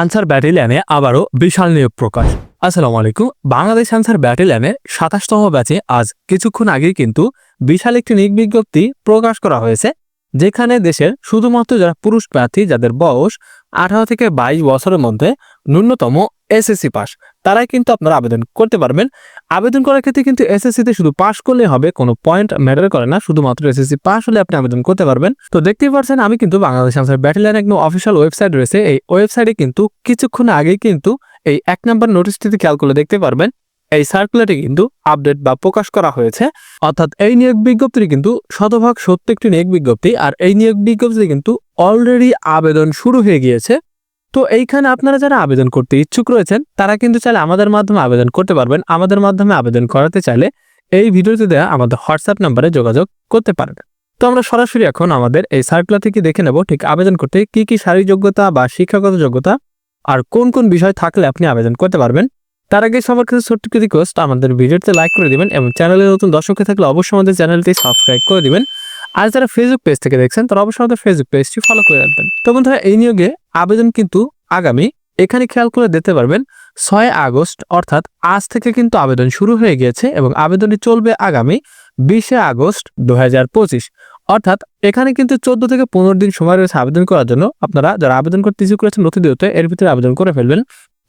Answer ব্যাটেলিয়ানে আবারও বিশাল নিয়োগ প্রকাশ। আসসালামু আলাইকুম। বাংলাদেশ আনসার ব্যাটালিয়ানে সাতাশতম ব্যাচে আজ কিছুক্ষণ আগে কিন্তু বিশাল একটি নিয়োগ বিজ্ঞপ্তি প্রকাশ করা হয়েছে, যেখানে দেশের শুধুমাত্র যারা পুরুষ প্রার্থী, যাদের বয়স আঠারো থেকে বাইশ বছরের মধ্যে ন্যূনতম এসএসসি পাস, তারাই কিন্তু আপনারা আবেদন করতে পারবেন। আবেদন করার ক্ষেত্রে কিন্তু এসএসসিতে শুধু পাস করলে হবে, কোনো পয়েন্ট ম্যাটার করে না, শুধুমাত্র এসএসসি পাস হলে আপনি আবেদন করতে পারবেন। তো দেখতেই পাচ্ছেন আমি কিন্তু বাংলাদেশ আনসার ব্যাটালিয়ান একদম অফিসিয়াল ওয়েবসাইট রয়েছে, এই ওয়েবসাইটে কিন্তু কিছুক্ষণ আগেই কিন্তু এই এক নাম্বার নোটিশটিতে খেয়াল করলে দেখতে পারবেন, এই সার্কুলারটি কিন্তু আপডেট বা প্রকাশ করা হয়েছে। অর্থাৎ এই নিয়োগ বিজ্ঞপ্তিটি কিন্তু শতভাগ সত্য একটি নিয়োগ বিজ্ঞপ্তি, আর এই নিয়োগ বিজ্ঞপ্তিতে কিন্তু অলরেডি আবেদন শুরু হয়ে গিয়েছে। তো এইখানে আপনারা যারা আবেদন করতে ইচ্ছুক রয়েছেন, তারা কিন্তু চাইলে আমাদের মাধ্যমে আবেদন করতে পারবেন। আমাদের মাধ্যমে আবেদন করাতে চাইলে এই ভিডিওতে দেওয়া আমাদের হোয়াটসঅ্যাপ নাম্বারে যোগাযোগ করতে পারবেন। তো আমরা সরাসরি এখন আমাদের এই সার্কুলার থেকে দেখে নেব, ঠিক আবেদন করতে কি কি শারীরিক যোগ্যতা বা শিক্ষাগত যোগ্যতা আর কোন কোন বিষয় থাকলে আপনি আবেদন করতে পারবেন। তার আগে সবার কাছে ছোট্ট রিকোয়েস্ট আমাদের ভিডিওতে লাইক করে দিবেন এবং চ্যানেলে নতুন দর্শক থাকলে অবশ্যই আমাদের চ্যানেলটি সাবস্ক্রাইব করে দিবেন। আর যারা ফেসবুক পেজ থেকে দেখছেন, তারা অবশ্যই আমাদের ফেসবুক পেজটি ফলো করে রাখবেন। তো বন্ধুরা, এই নিয়োগে আবেদন কিন্তু আগামী, এখানে খেয়াল করে দেখতে পারবেন, ছয় আগস্ট, অর্থাৎ আজ থেকে কিন্তু আবেদন শুরু হয়ে গিয়েছে এবং আবেদনটি চলবে আগামী বিশে আগস্ট দু হাজার পঁচিশ। অর্থাৎ এখানে কিন্তু চোদ্দ থেকে পনেরো দিন সময় রয়েছে আবেদন করার জন্য। আপনারা যারা আবেদন করতে ইচ্ছুক করেছেন নথি দিতে এর ভিতরে আবেদন করে ফেলবেন।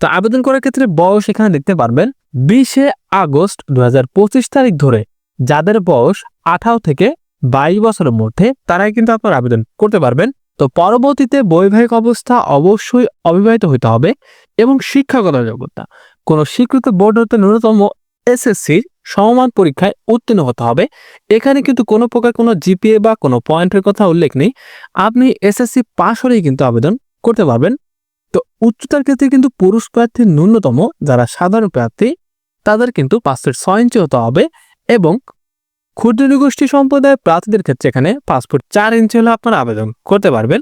তো আবেদন করার ক্ষেত্রে বয়স এখানে দেখতে পারবেন, বিশে আগস্ট দু হাজার পঁচিশ তারিখ ধরে। যাদের বয়স আঠারো থেকে বাইশ বছরের মধ্যে তারাই কিন্তু আপনার আবেদন করতে পারবেন। তো পরবর্তীতে বৈবাহিক অবস্থা অবশ্যই অবিবাহিত হতে হবে এবং শিক্ষাগত যোগ্যতা। কোনো স্বীকৃত বোর্ড হতে ন্যূনতম এসএসসির সমমান পরীক্ষায় উত্তীর্ণ হতে হবে। এখানে কিন্তু কোনো প্রকার কোনো জিপিএ বা কোনো পয়েন্টের কথা উল্লেখ নেই। আপনি এসএসসি পাশ হলেই কিন্তু আবেদন করতে পারবেন। তো উচ্চতার ক্ষেত্রে কিন্তু পুরুষ প্রার্থীর ন্যূনতম, যারা সাধারণ প্রার্থী, তাদের কিন্তু পাঁচ ফুট ছয় ইঞ্চি হতে হবে এবং ক্ষুদ্র নৃগোষ্ঠী সম্প্রদায়ের প্রার্থীদের ক্ষেত্রে এখানে ফুট চার ইঞ্চি হলে আপনারা আবেদন করতে পারবেন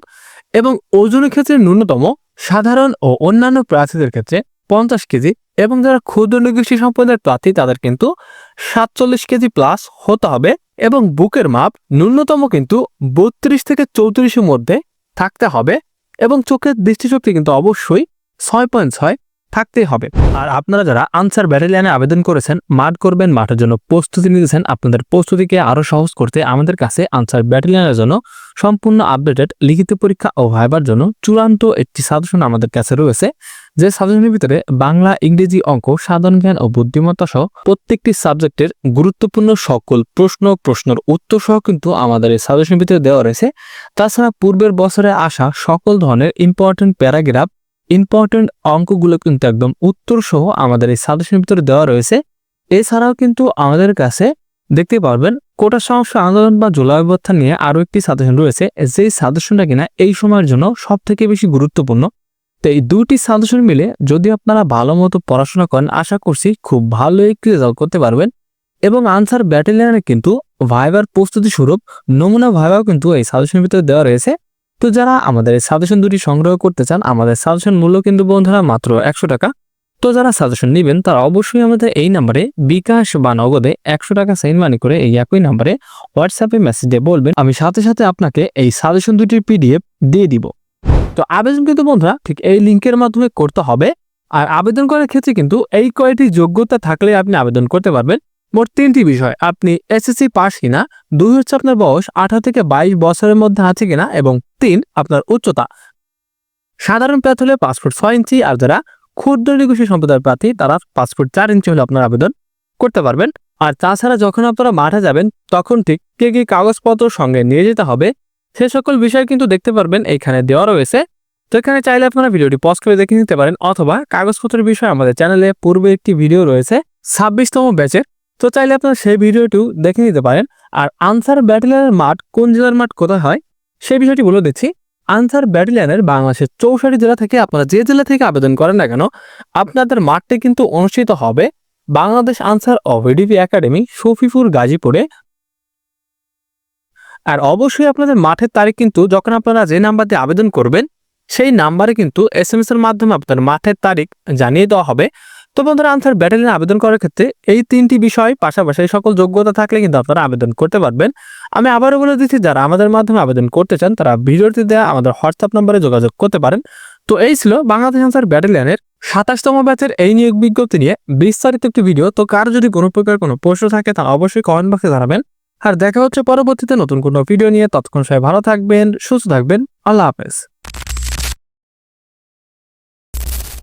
এবং ওজনের ক্ষেত্রে ন্যূনতম সাধারণ ও অন্যান্য প্রার্থীদের ক্ষেত্রে পঞ্চাশ কেজি এবং যারা ক্ষুদ্র নৃগোষ্ঠী সম্প্রদায়ের প্রার্থী, তাদের কিন্তু সাতচল্লিশ কেজি প্লাস হতে হবে এবং বুকের মাপ ন্যূনতম কিন্তু বত্রিশ থেকে চৌত্রিশের মধ্যে থাকতে হবে এবং চোখের দৃষ্টিশক্তি কিন্তু অবশ্যই ছয় পয়েন্ট ছয় থাকতেই হবে। আর আপনারা যারা আনসার ব্যাটালিয়ানে আবেদন করেছেন, মাঠ করবেন, মাঠের জন্য প্রস্তুতি নিতেছেন, আপনাদের প্রস্তুতিকে আরও সহজ করতে আমাদের কাছে আনসার ব্যাটালিয়ানের জন্য সম্পূর্ণ আপডেটেড লিখিত পরীক্ষা ও ভাইবার জন্য চূড়ান্ত একটি সাজেশন আমাদের কাছে রয়েছে। যে সাজেশনের ভিতরে বাংলা, ইংরেজি অঙ্ক, সাধারণ জ্ঞান ও বুদ্ধিমত্তা সহ প্রত্যেকটি সাবজেক্টের গুরুত্বপূর্ণ সকল প্রশ্ন, প্রশ্নের উত্তর সহ কিন্তু আমাদের এই সাজেশনের ভিতরে দেওয়া রয়েছে। তাছাড়া পূর্বের বছরে আসা সকল ধরনের ইম্পর্টেন্ট প্যারাগ্রাফ ইম্পর্টেন্ট অঙ্কগুলো কিন্তু একদম উত্তর সহ আমাদের এই সাজেশনের ভিতরে দেওয়া রয়েছে। এছাড়াও কিন্তু আমাদের কাছে দেখতে পারবেন কোটা সমস্যা আন্দোলন বা জুলাই নিয়ে আরও একটি সাজেশন রয়েছে। যেই সাজেশনটা কিনা এই সময়ের জন্য সব থেকে বেশি গুরুত্বপূর্ণ। তো এই দুটি সাজেশন মিলে যদি আপনারা ভালো মতো পড়াশোনা করেন, আশা করছি খুব ভালো একটি রেজাল্ট করতে পারবেন। এবং আনসার ব্যাটালিয়ানে কিন্তু ভাইবার প্রস্তুতি স্বরূপ, নমুনা ভাইবাও কিন্তু এই সাজেশনের ভিতরে দেওয়া রয়েছে। তো যারা আমাদের এই সাজেশন দুটি সংগ্রহ করতে চান, আমাদের সাজেশন মূল্য কিন্তু বন্ধুরা মাত্র একশো টাকা। তো যারা সাজেশন নেবেন, তারা অবশ্যই আমাদের এই নাম্বারে বিকাশ বা নগদে একশো টাকা সেন্ড মানি করে এই একই নাম্বারে হোয়াটসঅ্যাপে মেসেজ দিয়ে বলবেন, আমি সাথে সাথে আপনাকে এই সাজেশন দুটির পিডিএফ দিয়ে দিব। তো আবেদন কিন্তু বন্ধুরা ঠিক এই লিঙ্কের মাধ্যমে করতে হবে। আর আবেদন করার ক্ষেত্রে কিন্তু এই কয়টি যোগ্যতা থাকলে আপনি আবেদন করতে পারবেন। মোট তিনটি বিষয়, আপনি এসএসসি পাস কিনা, দুই হচ্ছে আপনার বয়স, আঠারো থেকে বাইশ বছরের মধ্যে আছে কিনা এবং তিন আপনার উচ্চতা। সাধারণ প্রার্থী হলে পাঁচ ফুট ছয় ইঞ্চি, আর যারা ক্ষুদ্র নিগোষ্ঠী সম্প্রদায়ের প্রার্থী, তারা পাঁচ ফুট চার ইঞ্চি হলে আপনার আবেদন করতে পারবেন। আর তাছাড়া যখন আপনারা মাঠে যাবেন, তখন ঠিক কে কি কাগজপত্র সঙ্গে নিয়ে যেতে হবে, সে সকল বিষয় কিন্তু দেখতে পারবেন, এইখানে দেওয়া রয়েছে। তো এখানে চাইলে আপনারা ভিডিওটি পজ করে দেখে নিতে পারেন, অথবা কাগজপত্রের বিষয়ে আমাদের চ্যানেলে পূর্বে একটি ভিডিও রয়েছে, ছাব্বিশতম ব্যাচের তো চাইলে আপনারা সেই ভিডিওটিও দেখে নিতে পারেন। আর আনসার ব্যাটালিয়ানের মাঠ কোন জেলার মাঠ কোথায় হয় সেই বিষয়টি বলে দিচ্ছি। আনসার ব্যাটালিয়ানের বাংলাদেশের চৌষট্টি জেলা থেকে আপনারা যে জেলা থেকে আবেদন করেন না কেন, আপনাদের মাঠটি কিন্তু অনুষ্ঠিত হবে বাংলাদেশ আনসার ও ভিডিপি একাডেমি শফিপুর গাজীপুরে। আর অবশ্যই আপনাদের মাঠের তারিখ কিন্তু যখন আপনারা যে নাম্বার দিয়ে আবেদন করবেন, সেই নাম্বারে কিন্তু এস এম এস এর মাধ্যমে আপনার মাঠের তারিখ জানিয়ে দেওয়া হবে। তো বন্ধুরা আনসার ব্যাটালিয়ন আবেদন করার ক্ষেত্রে এই তিনটি বিষয় পাশাপাশি সকল যোগ্যতা থাকলে কিন্তু আপনারা আবেদন করতে পারবেন। আমি আবারও বলে দিচ্ছি, যারা আমাদের মাধ্যমে আবেদন করতে চান, তারা ভিডিওটি দেওয়া আমাদের হোয়াটসঅ্যাপ নম্বরে যোগাযোগ করতে পারেন। তো এই ছিল বাংলাদেশ আনসার ব্যাটালিয়নের সাতাশতম ব্যাচের এই নিয়োগ বিজ্ঞপ্তি নিয়ে বিস্তারিত একটি ভিডিও। তো কার যদি কোনো প্রকার কোনো প্রশ্ন থাকে তা অবশ্যই কমেন্ট বক্সে জানাবেন। আর দেখা হচ্ছে পরবর্তীতে নতুন কোনো ভিডিও নিয়ে। ততক্ষণ সবাই ভালো থাকবেন, সুস্থ থাকবেন। আল্লাহ হাফেজ।